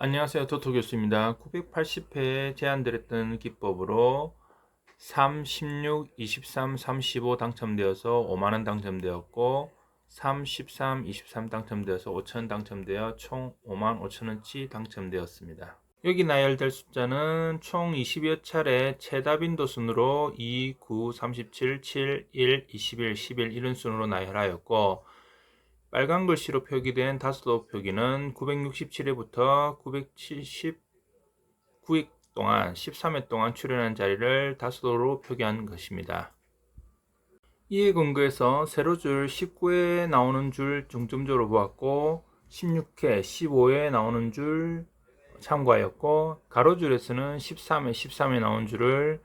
안녕하세요. 도토 교수입니다. 980회에 제안드렸던 기법으로 3, 16, 23, 35 당첨되어서 5만원 당첨되었고 3, 13, 23 당첨되어서 5천 당첨되어 총 5만 5천원치 당첨되었습니다. 여기 나열될 숫자는 총 20여 차례 최다빈도 순으로 2, 9, 37, 7, 1, 21, 11 이런 순으로 나열하였고 빨간 글씨로 표기된 다수도 표기는 967회부터 979회 동안 13회 동안 출연한 자리를 다수도로 표기한 것입니다. 이에 근거해서 세로줄 19회에 나오는 줄 중점적으로 보았고 16회, 15회에 나오는 줄 참고하였고 가로줄에서는 13회, 13회 나온 줄을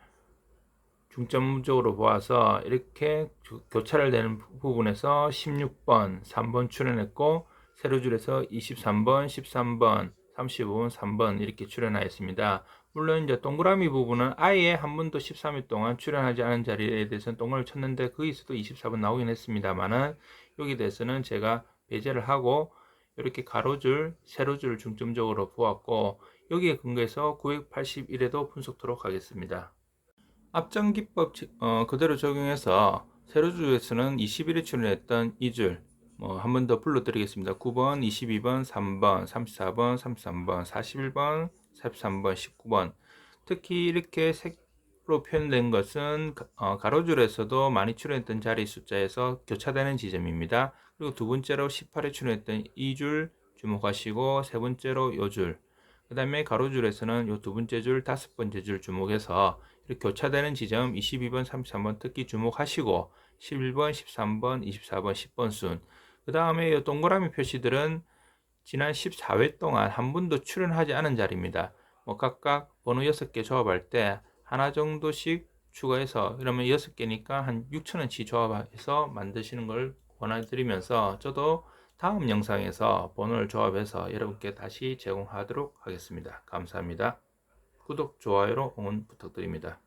중점적으로 보아서 이렇게 주- 교차를 되는 부- 부분에서 16번, 3번 출연했고 세로줄에서 23번, 13번, 35번, 3번 이렇게 출연하였습니다. 물론 이제 동그라미 부분은 아예 한 번도 13일 동안 출연하지 않은 자리에 대해서는 동그라미 쳤는데 거기서도 24번 나오긴 했습니다만은 여기 대해서는 제가 배제를 하고 이렇게 가로줄, 세로줄을 중점적으로 보았고 여기에 근거해서 981에도 분석토록 하겠습니다. 앞전 기법 어, 그대로 적용해서 세로줄에서는 21에 출연했던 이 줄 뭐 한 번 더 불러드리겠습니다. 9번, 22번, 3번, 34번, 33번, 41번, 43번, 19번 특히 이렇게 색으로 표현된 것은 어, 가로줄에서도 많이 출연했던 자리 숫자에서 교차되는 지점입니다. 그리고 두 번째로 18에 출연했던 이 줄 주목하시고 세 번째로 요 줄, 그 다음에 가로줄에서는 요 두 번째 줄, 다섯 번째 줄 주목해서 이렇게 교차되는 지점 22번, 33번 특히 주목하시고 11번, 13번, 24번, 10번 순. 그 다음에 이 동그라미 표시들은 지난 14회 동안 한 번도 출연하지 않은 자리입니다. 뭐 각각 번호 6개 조합할 때 하나 정도씩 추가해서 그러면 6개니까 한 6천원치 조합해서 만드시는 걸 권해드리면서 저도 다음 영상에서 번호를 조합해서 여러분께 다시 제공하도록 하겠습니다. 감사합니다. 구독, 좋아요로 응원 부탁드립니다.